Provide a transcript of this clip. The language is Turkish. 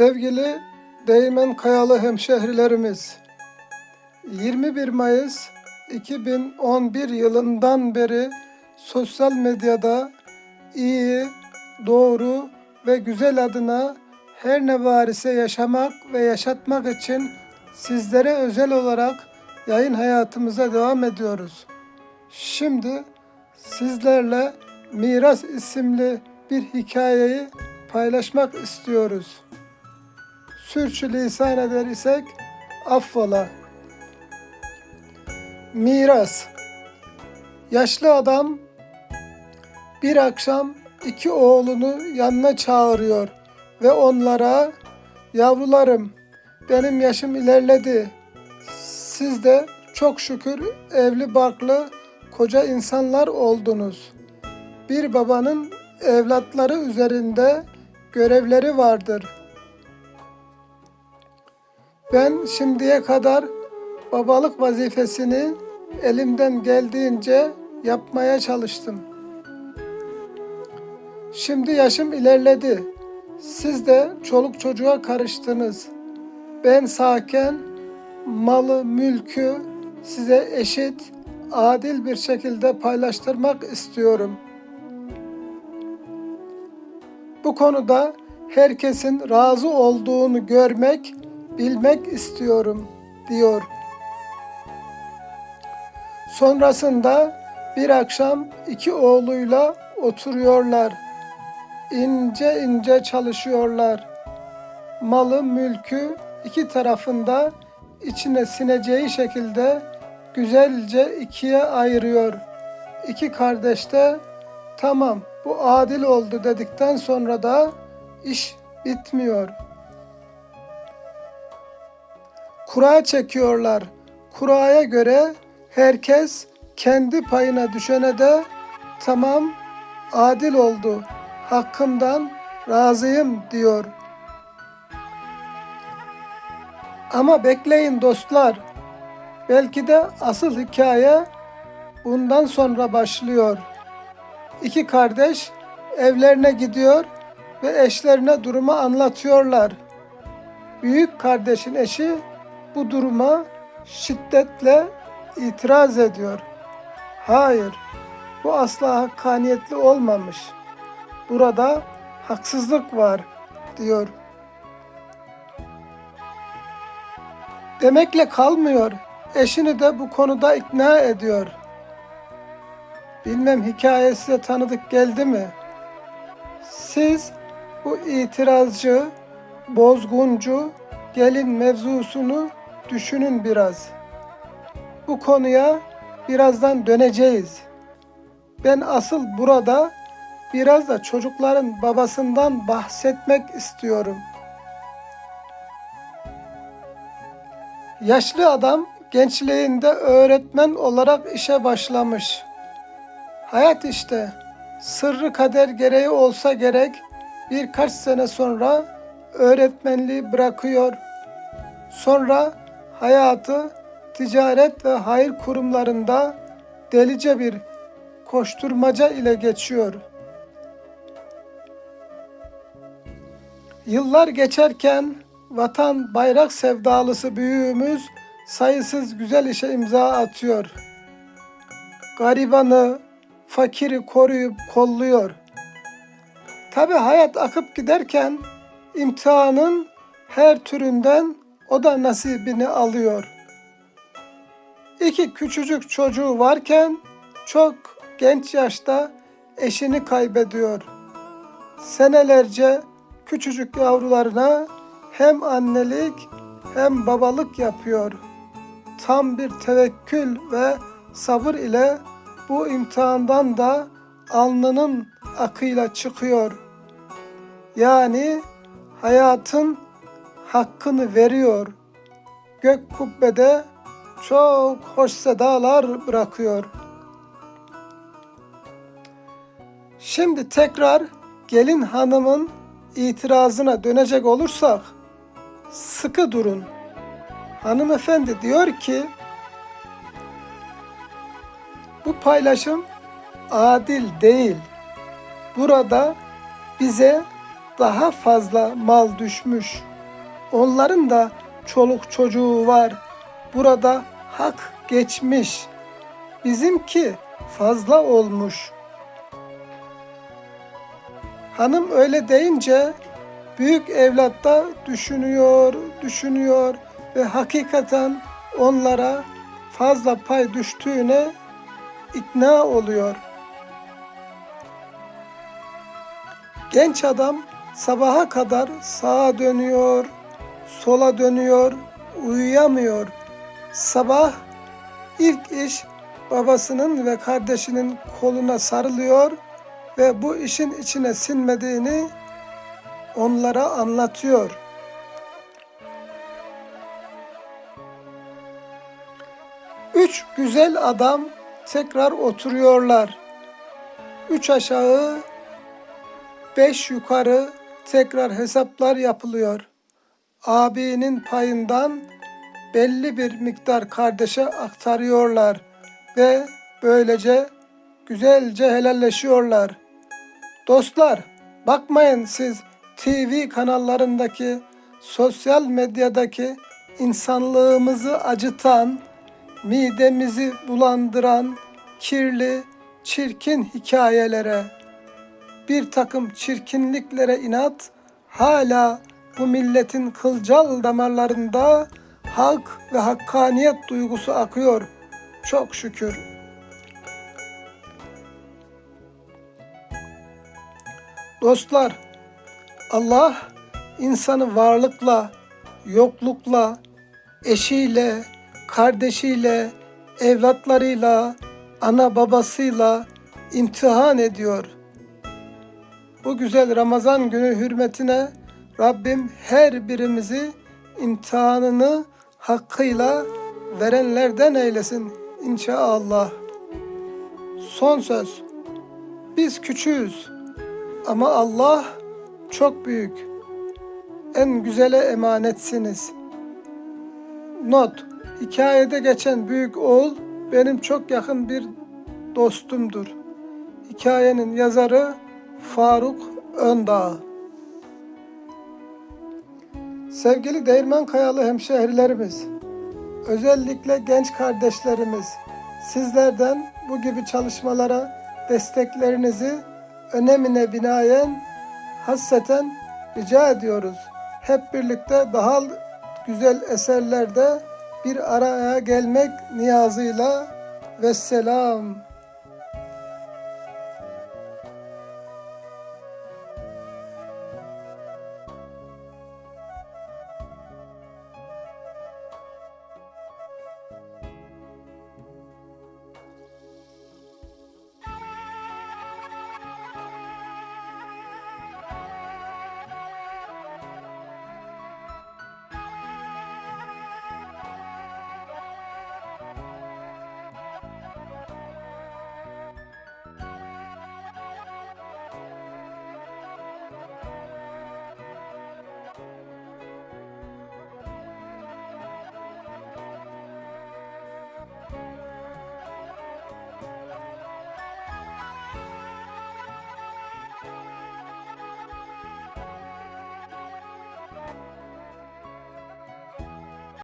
Sevgili Değmen Kayalı hemşehrilerimiz, 21 Mayıs 2011 yılından beri sosyal medyada iyi, doğru ve güzel adına her ne varise yaşamak ve yaşatmak için sizlere özel olarak yayın hayatımıza devam ediyoruz. Şimdi sizlerle Miras isimli bir hikayeyi paylaşmak istiyoruz. Sürçülisan eder isek affola. Miras Yaşlı adam bir akşam iki oğlunu yanına çağırıyor ve onlara yavrularım benim yaşım ilerledi. Siz de çok şükür evli barklı koca insanlar oldunuz. Bir babanın evlatları üzerinde görevleri vardır. Ben şimdiye kadar babalık vazifesini elimden geldiğince yapmaya çalıştım. Şimdi yaşım ilerledi. Siz de çoluk çocuğa karıştınız. Ben sağken malı, mülkü size eşit, adil bir şekilde paylaştırmak istiyorum. Bu konuda herkesin razı olduğunu görmek, bilmek istiyorum diyor. Sonrasında bir akşam iki oğluyla oturuyorlar. İnce ince çalışıyorlar. Malı, mülkü iki tarafında içine sineceği şekilde güzelce ikiye ayırıyor. İki kardeş de tamam bu adil oldu dedikten sonra da iş bitmiyor. Kura çekiyorlar. Kuraya göre herkes kendi payına düşene de tamam adil oldu. Hakkımdan razıyım diyor. Ama bekleyin dostlar. Belki de asıl hikaye bundan sonra başlıyor. İki kardeş evlerine gidiyor ve eşlerine durumu anlatıyorlar. Büyük kardeşin eşi bu duruma şiddetle itiraz ediyor. Hayır, bu asla hakkaniyetli olmamış. Burada haksızlık var diyor. Demekle kalmıyor. Eşini de bu konuda ikna ediyor. Bilmem hikayesi de tanıdık geldi mi? Siz bu itirazcı, bozguncu gelin mevzusunu düşünün biraz. Bu konuya birazdan döneceğiz. Ben asıl burada biraz da çocukların babasından bahsetmek istiyorum. Yaşlı adam gençliğinde öğretmen olarak işe başlamış. Hayat işte sırrı kader gereği olsa gerek birkaç sene sonra öğretmenliği bırakıyor. Sonra hayatı ticaret ve hayır kurumlarında delice bir koşturmaca ile geçiyor. Yıllar geçerken vatan bayrak sevdalısı büyüğümüz sayısız güzel işe imza atıyor. Garibanı, fakiri koruyup kolluyor. Tabi hayat akıp giderken imtihanın her türünden o da nasibini alıyor. İki küçücük çocuğu varken çok genç yaşta eşini kaybediyor. Senelerce küçücük yavrularına hem annelik hem babalık yapıyor. Tam bir tevekkül ve sabır ile bu imtihandan da alnının akıyla çıkıyor. Yani hayatın hakkını veriyor. Gök kubbede çok hoş sedalar bırakıyor. Şimdi tekrar gelin hanımın itirazına dönecek olursak sıkı durun. Hanımefendi diyor ki bu paylaşım adil değil. Burada bize daha fazla mal düşmüş. Onların da çoluk çocuğu var. Burada hak geçmiş. Bizimki fazla olmuş. Hanım öyle deyince büyük evlat da düşünüyor, düşünüyor ve hakikaten onlara fazla pay düştüğüne ikna oluyor. Genç adam sabaha kadar sağa dönüyor, sola dönüyor, uyuyamıyor. Sabah ilk iş babasının ve kardeşinin koluna sarılıyor ve bu işin içine sinmediğini onlara anlatıyor. Üç güzel adam tekrar oturuyorlar. Üç aşağı, beş yukarı tekrar hesaplar yapılıyor. Abinin payından belli bir miktar kardeşe aktarıyorlar ve böylece güzelce helalleşiyorlar. Dostlar, bakmayın siz TV kanallarındaki, sosyal medyadaki insanlığımızı acıtan, midemizi bulandıran kirli, çirkin hikayelere, bir takım çirkinliklere inat hala bu milletin kılcal damarlarında hak ve hakkaniyet duygusu akıyor. Çok şükür. Dostlar, Allah insanı varlıkla, yoklukla, eşiyle, kardeşiyle, evlatlarıyla, ana babasıyla imtihan ediyor. Bu güzel Ramazan günü hürmetine Rabbim her birimizi imtihanını hakkıyla verenlerden eylesin inşallah. Son söz. Biz küçüğüz ama Allah çok büyük. En güzele emanetsiniz. Not. Hikayede geçen büyük oğul benim çok yakın bir dostumdur. Hikayenin yazarı Faruk Öndağ. Sevgili Değirmen Kayalı hemşehrilerimiz, özellikle genç kardeşlerimiz, sizlerden bu gibi çalışmalara desteklerinizi önemine binaen hasseten rica ediyoruz. Hep birlikte daha güzel eserlerde bir araya gelmek niyazıyla ve selam.